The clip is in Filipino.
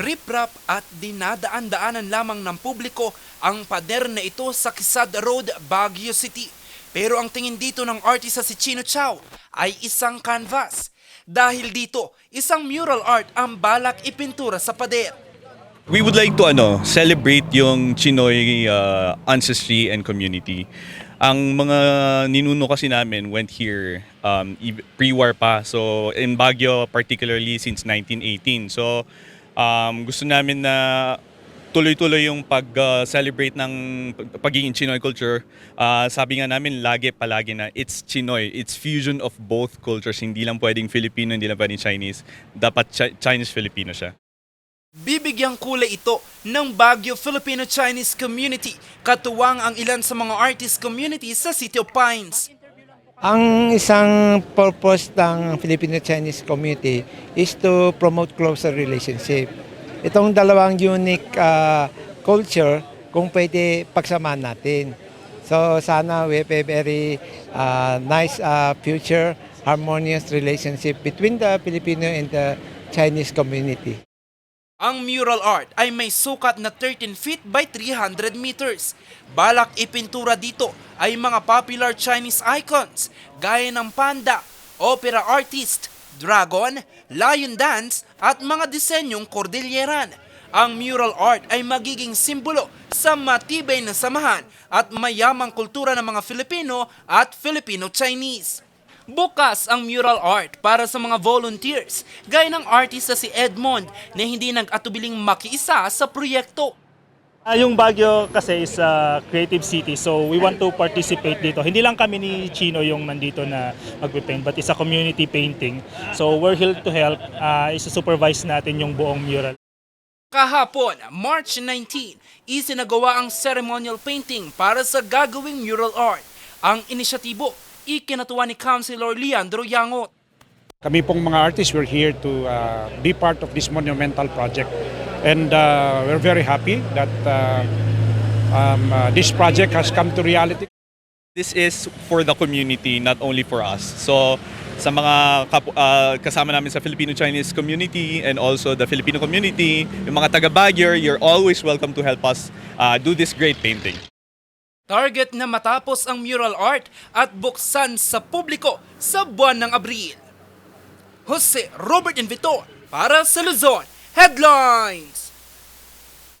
Riprap at dinadaan-daanan lamang ng publiko ang pader na ito sa Kisad Road, Baguio City. Pero ang tingin dito ng artista si Chino Chow ay isang canvas. Dahil dito, isang mural art ang balak ipintura sa pader. We would like to ano, celebrate yung Chinoy uh, ancestry and community. Ang mga ninuno kasi namin went here um, ev- pre-war pa. So in Baguio particularly since 1918. So um, gusto namin na tuloy-tuloy yung pag-celebrate ng pag- pagiging Chinoy culture. Ah, sabi nga namin lagi palagi na it's Chinoy. It's fusion of both cultures. Hindi lang pwedeng Filipino, hindi lang pwedeng Chinese. Dapat Chi- Chinese-Filipino siya. Bibigyang kulay ito ng Baguio Filipino-Chinese community, katuwang ang ilan sa mga artist community sa City of Pines. Ang isang purpose ng Filipino-Chinese community is to promote closer relationship. Itong dalawang unique ah, culture, kung pwede pagsamaan natin. So sana we have a very ah, nice ah, future, harmonious relationship between the Filipino and the Chinese community. Ang mural art ay may sukat na 13 feet by 300 meters. Balak ipintura dito ay mga popular Chinese icons gaya ng panda, opera artist, dragon, lion dance at mga disenyong kordilyeran. Ang mural art ay magiging simbolo sa matibay na samahan at mayamang kultura ng mga Filipino at Filipino-Chinese. Bukas ang mural art para sa mga volunteers, gaya ng artista si Edmond na hindi nag-atubiling makiisa sa proyekto. Ah, yung Baguio kasi is a creative city so we want to participate dito. Hindi lang kami ni Chino yung nandito na magpe-paint but it's a community painting. So we're here to help. Uh, isa-supervise natin yung buong mural. Kahapon, March 19, isinagawa ang ceremonial painting para sa gagawing mural art. Ang inisyatibo, ikinatuwa ni Councilor Leandro Yangot. Kami pong mga artists, we're here to uh, be part of this monumental project. And uh, we're very happy that uh, um, uh, this project has come to reality. This is for the community, not only for us. So, sa mga ah, kasama namin sa Filipino-Chinese community and also the Filipino community, yung mga taga Baguio, you're always welcome to help us ah, do this great painting. Target na matapos ang mural art at buksan sa publiko sa buwan ng Abril. Jose Robert Invitor para sa Luzon Headlines!